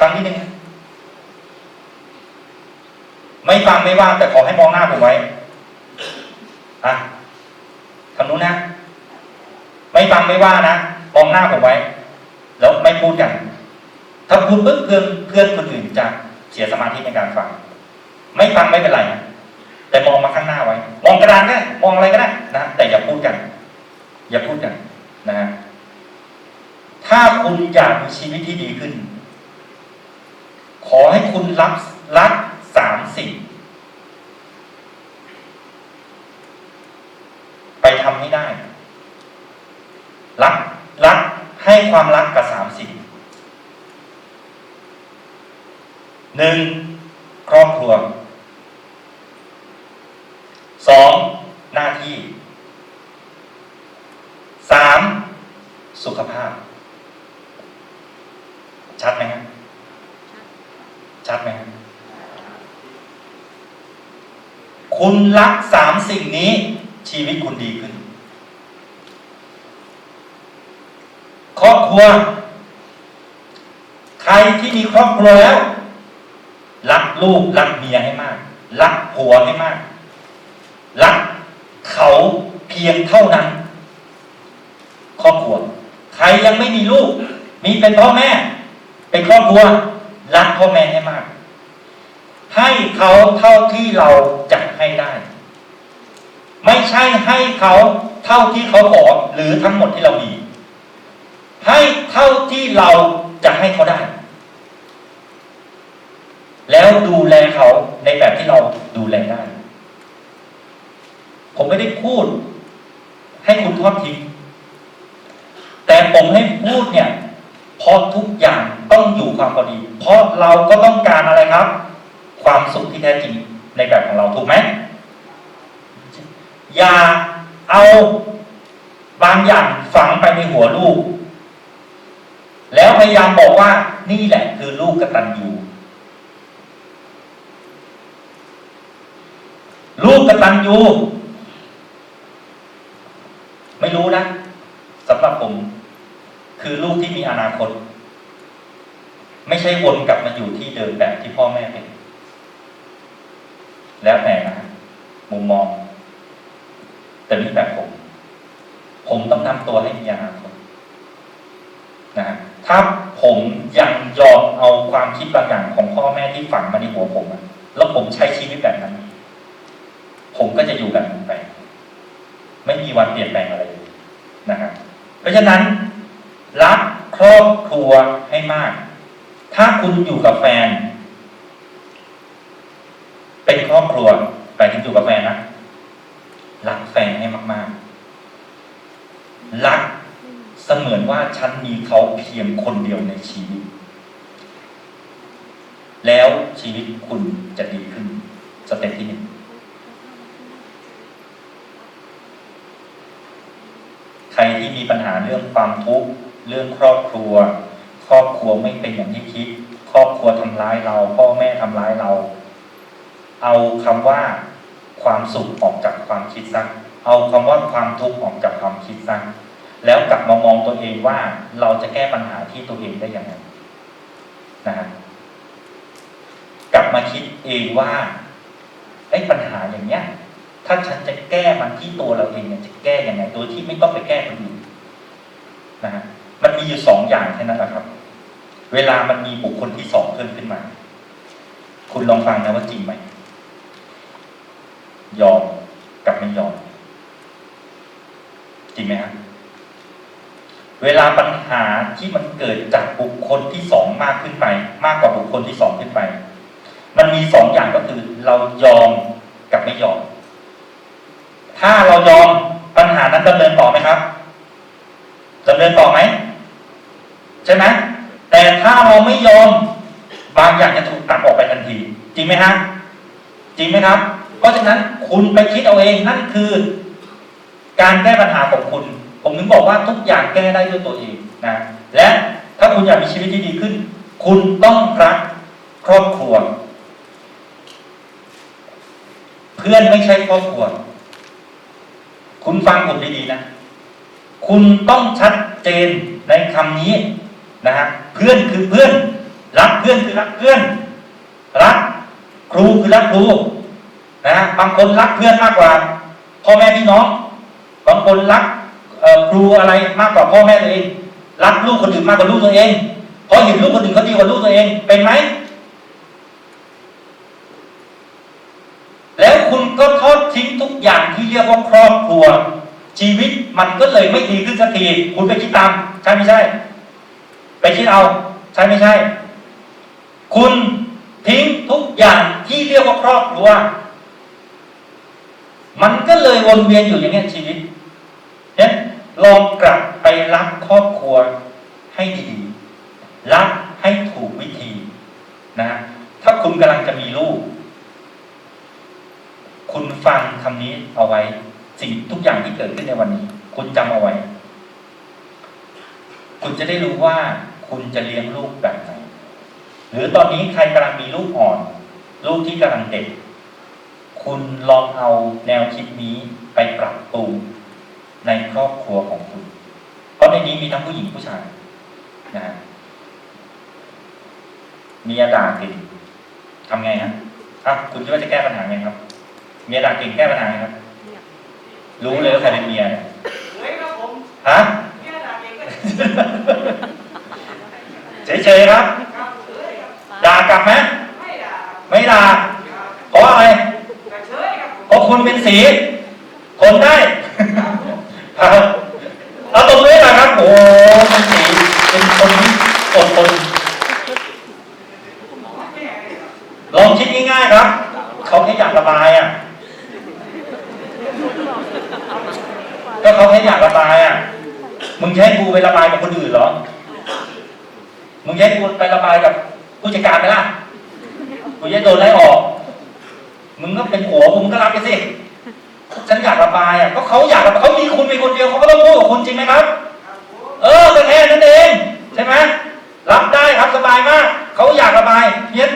ฟังนิดนึงไม่ฟังไม่ว่าแต่ขอให้มองหน้าผมไว้อะทำนู้นนะ ไม่ฟังไม่ว่านะมองหน้าผมไว้ แล้วไม่พูดกัน ถ้าพูดปุ๊บเพื่อนเพื่อนคนอื่นจะเสียสมาธิในการฟัง ไม่ฟังไม่เป็นไร แต่มองมาข้างหน้าไว้ มองกระดานก็ได้มองอะไรก็ได้นะแต่อย่าพูดกัน อย่าพูดกันนะฮะถ้าคุณอยากมีชีวิตที่ดีขึ้น ขอให้คุณรับรักสามสิ่ง ไปทำให้ได้ รักรักให้ความรักกับสามสิ่งหนึ่งครอบครัวสองหน้าที่สามสุขภาพ ชัดไหมครับชัดไหมครับ คุณรักสามสิ่งนี้ ชีวิตคุณดีขึ้น ครอบครัว ใครที่มีครอบครัวแล้ว รักลูกรักเมียให้มาก รักผัวให้มาก รักเขาเพียงเท่านั้น ครอบครัว ใครยังไม่มีลูก มีเป็นพ่อแม่ เป็นครอบครัว รักพ่อแม่ให้มาก ให้เขาเท่าที่เรา ให้ได้ ไม่ใช่ให้เขาเท่าที่เขาขอหรือทั้งหมดที่เรามี ให้เท่าที่เราจะให้เขาได้ แล้วดูแลเขาในแบบที่เราดูแลได้ ผมไม่ได้พูด ให้คุณทอดทิ้งแต่ผมให้พูดเนี่ยเพราะทุกอย่างต้องอยู่ความพอดี เพราะเราก็ต้องการอะไรครับ ความสุขที่แท้จริง ในแบบของเราถูกไหมอย่าเอาบางอย่างฝังไปในหัวลูก แล้วพยายามบอกว่านี่แหละคือลูกกตัญญูลูกกตัญญูไม่รู้นะสำหรับผม คือลูกที่มีอนาคต ไม่ใช่วนกลับมาอยู่ที่เดิมแบบที่พ่อแม่เป็น แล้วแต่นะ มุมมอง แต่นี่แบบผม ผมต้องทำตัวให้มีอนาคตนะฮะถ้าผมยังยอมเอาความคิดบางอย่างของพ่อแม่ที่ฝังมาในหัวผมอะแล้วผมใช้ชีวิตแบบนั้น ผมก็จะอยู่แบบนั้นไป ไม่มีวันเปลี่ยนแปลงอะไรเลยนะครับเพราะฉะนั้น รักครอบครัวให้มาก ถ้าคุณอยู่กับแฟน เป็นครอบครัว ไปถึงอยู่กับแฟนนะรักแฟนให้มาก ๆ รักเสมือนว่าฉันมีเขาเพียงคนเดียวในชีวิต แล้วชีวิตคุณจะดีขึ้นสเต็ปที่หนึ่งใครที่มีปัญหาเรื่องความทุกข์เรื่องครอบครัว ครอบครัวไม่เป็นอย่างที่คิด ครอบครัวทำร้ายเรา พ่อแม่ทำร้ายเรา เอาคำว่า ความสุขออกจากความคิดซะเอาคำว่าความทุกข์ออกจากความคิดซะแล้วกลับมามองตัวเองว่าเราจะแก้ปัญหาที่ตัวเองได้ยังไงนะฮะกลับมาคิดเองว่าไอ้ปัญหาอย่างเนี้ย ถ้าฉันจะแก้มันที่ตัวเราเองเนี่ยจะแก้ยังไงโดยที่ไม่ต้องไปแก้คนอื่นนะฮะมันมีอยู่สองอย่างแค่นั้นแหละครับ เวลามันมีบุคคลที่สองเพิ่มขึ้นมา คุณลองฟังนะว่าจริงไหม ยอมกับไม่ยอม จริงไหมครับเวลาปัญหาที่มันเกิดจากบุคคลที่สองมากขึ้นไป มากกว่าบุคคลที่สองขึ้นไป มันมีสองอย่างก็คือ เรายอมกับไม่ยอม ถ้าเรายอมปัญหานั้นดำเนินต่อไหมครับดำเนินต่อไหมใช่ไหมแต่ถ้าเราไม่ยอม บางอย่างจะถูกตัดออกไปทันที จริงไหมฮะจริงไหมครับ เพราะฉะนั้นคุณไปคิดเอาเองนั่นคือ การแก้ปัญหาของคุณ ผมถึงบอกว่าทุกอย่างแก้ได้ด้วยตัวเองนะและถ้าคุณอยากมีชีวิตที่ดีขึ้น คุณต้องรักครอบครัว เพื่อนไม่ใช่ครอบครัว คุณฟังผมดีๆนะ คุณต้องชัดเจนในคำนี้นะฮะเพื่อนคือเพื่อน รักเพื่อนคือรักเพื่อน รักครูคือรักครู นะบางคนรักเพื่อนมากกว่าพ่อแม่พี่น้อง บางคนรักครูอะไรมากกว่าพ่อแม่ตัวเอง รักลูกคนอื่นมากกว่าลูกตัวเองเพราะเห็นลูกคนอื่นเขาดีกว่าลูกตัวเองเป็นไหมแล้วคุณก็ทอดทิ้งทุกอย่างที่เรียกว่าครอบครัว ชีวิตมันก็เลยไม่ดีขึ้นสักทีคุณไปคิดตามใช่ไม่ใช่ ไปคิดเอาใช่ไม่ใช่ คุณทิ้งทุกอย่างที่เรียกว่าครอบครัว มันก็เลยวนเวียนอยู่อย่างเงี้ยชีวิตเนี่ยลองกลับไปรักครอบครัวให้ดีๆรักให้ถูกวิธีนะถ้าคุณกำลังจะมีลูก คุณฟังคำนี้เอาไว้ สิ่งทุกอย่างที่เกิดขึ้นในวันนี้ คุณจำเอาไว้ คุณจะได้รู้ว่าคุณจะเลี้ยงลูกแบบไหน หรือตอนนี้ใครกำลังมีลูกอ่อน ลูกที่กำลังเด็ก คุณลองเอาแนวคิดนี้ไปปรับปรุงในครอบครัวของคุณ เพราะในนี้มีทั้งผู้หญิงผู้ชายนะฮะเมียด่าเก่งทำไงฮะอะคุณคิดว่าจะแก้ปัญหาไงครับ เมียด่าเก่งแก้ปัญหาไงครับ รู้เลยว่าใครเป็นเมียเนี่ยเฮ้ยครับผมฮะเนี่ยด่าเองก็เฉยๆครับ ครับเฉยครับ ด่ากลับไหม ไม่ด่า ไม่ด่า ครับ เพราะอะไร แต่เฉย ครับผมเพราะคุณเป็นสีทนได้ครับเอาตรงนี้นะครับ โอ้เป็นสีเป็นคนอดทนลยครับลองคิดง่ายๆครับ เขาแค่อยากระบายอะก็เขาแค่อยากระบายอะ มึงให้กูไประบายกับคนอื่นเหรอ มึงให้กูไประบายกับผู้จัดการไหมล่ะกูจะโดนไล่ออก มึงก็เป็นหัวมึงก็รับไปสิฉันอยากระบายอะก็เขาอยากระบายเขามีคุณเป็นคนเดียวเขาก็ต้องพูดกับคุณจริงไหมครับ เออก็แค่นั้นเองใช่ไหมรับได้ครับสบายมากเขาอยากระบายเนี่ย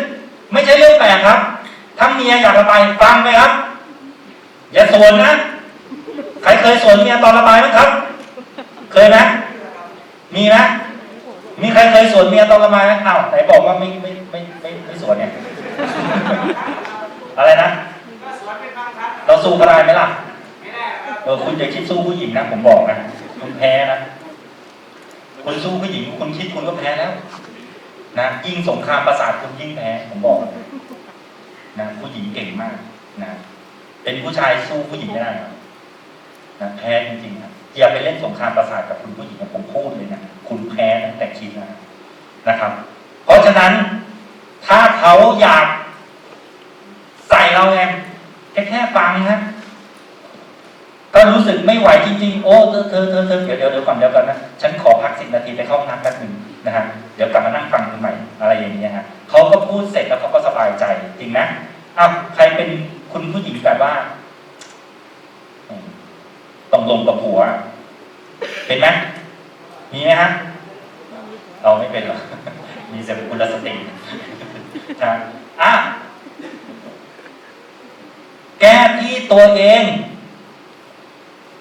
ไม่ใช่เรื่องแปลกครับถ้าเมียอยากระบายฟังไหมครับ อย่าสวนนะใครเคยสวนเมียตอนระบายไหมครับ เคยไหมมีไหมมีใครเคยสวนเมียตอนระบายไหมอ้าวไหนบอกว่าไม่ไม่ไม่ไม่ไม่สวนเนี่ยอะไรนะ เราสู้ก็ได้ไหมล่ะครับเออคุณอย่าคิดสู้ผู้หญิงนะผมบอกนะคุณแพ้นะคุณสู้ผู้หญิงคุณคิดคุณก็แพ้แล้วนะยิ่งสงครามประสาทคุณยิ่งแพ้ผมบอกนะผู้หญิงเก่งมากนะเป็นผู้ชายสู้ผู้หญิงไม่ได้ครับนะแพ้จริงๆครับอย่าไปเล่นสงครามประสาทกับคุณผู้หญิงนะผมพูดเลยนะคุณแพ้ตั้งแต่คิดนะนะครับ เพราะฉะนั้นถ้าเขาอยากใส่เราไงแค่แค่ ฟังนะก็รู้สึกไม่ไหวจริงๆ โอ้เธอเธอเธอเธอเดี๋ยวเดี๋ยวเดี๋ยวก่อนเดี๋ยวก่อนนะ ฉันขอพักสิบนาทีไปเข้าห้องน้ำแป๊บหนึ่งนะฮะ เดี๋ยวกลับมานั่งฟังคุณใหม่อะไรอย่างเงี้ยฮะเขาก็พูดเสร็จแล้วเขาก็สบายใจจริงนะอ้าวใครเป็นคุณผู้หญิงแบบว่าต้องลงกับผัว เป็นไหมมีไหมฮะ เราไม่เป็นหรอกมีแต่คุณสตินะอะ แก้ที่ตัวเอง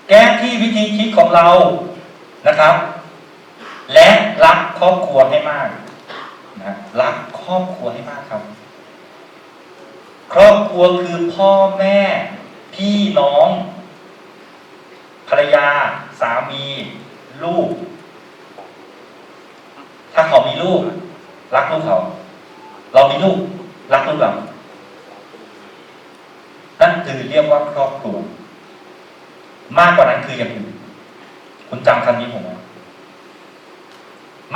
แก้ที่วิธีคิดของเรานะครับ และรักครอบครัวให้มากนะรักครอบครัวให้มากครับ ครอบครัวคือพ่อแม่ พี่น้อง ภรรยา สามี ลูก ถ้าเขามีลูก รักลูกเขา เรามีลูก รักลูกเรา นั่นคือเรียกว่าครอบครัว มากกว่านั้นคืออย่างอื่นคุณจำคำนี้ผมไว้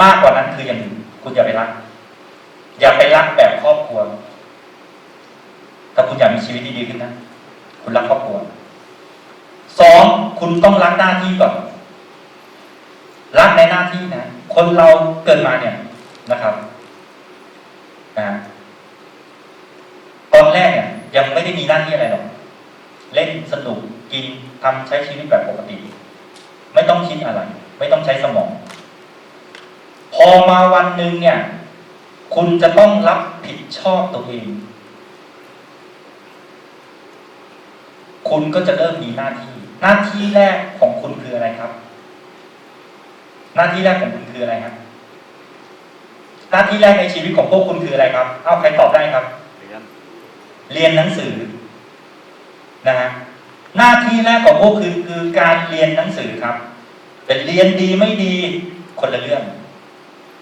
มากกว่านั้นคืออย่างอื่นคุณอย่าไปรัก อย่าไปรักแบบครอบครัว ถ้าคุณอยากมีชีวิตที่ดีขึ้นนะคุณรักครอบครัวสองคุณต้องรักหน้าที่ก่อนรักในหน้าที่นะ คนเราเกิดมาเนี่ยนะครับนะตอนแรกเนี่ย ยัง ไม่ได้มีหน้าที่อะไรหรอก เล่นสนุกกินทำใช้ชีวิตแบบปกติ ไม่ต้องคิดอะไร ไม่ต้องใช้สมอง พอมาวันหนึ่งเนี่ย คุณจะต้องรับผิดชอบตัวเอง คุณก็จะเริ่มมีหน้าที่ หน้าที่แรกของคุณคืออะไรครับ หน้าที่แรกของคุณคืออะไรครับหน้าที่แรกในชีวิตของพวกคุณคืออะไรครับ เอาใครตอบได้ เรียนหนังสือนะฮะหน้าที่แรกของพวกคือคือการเรียนหนังสือครับ แต่เรียนดีไม่ดีคนละเรื่อง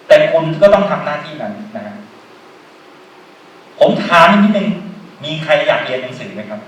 แต่คุณก็ต้องทำหน้าที่นั้นนะฮะผมถามนิดนึงมีใครอยากเรียนหนังสือไหมครับ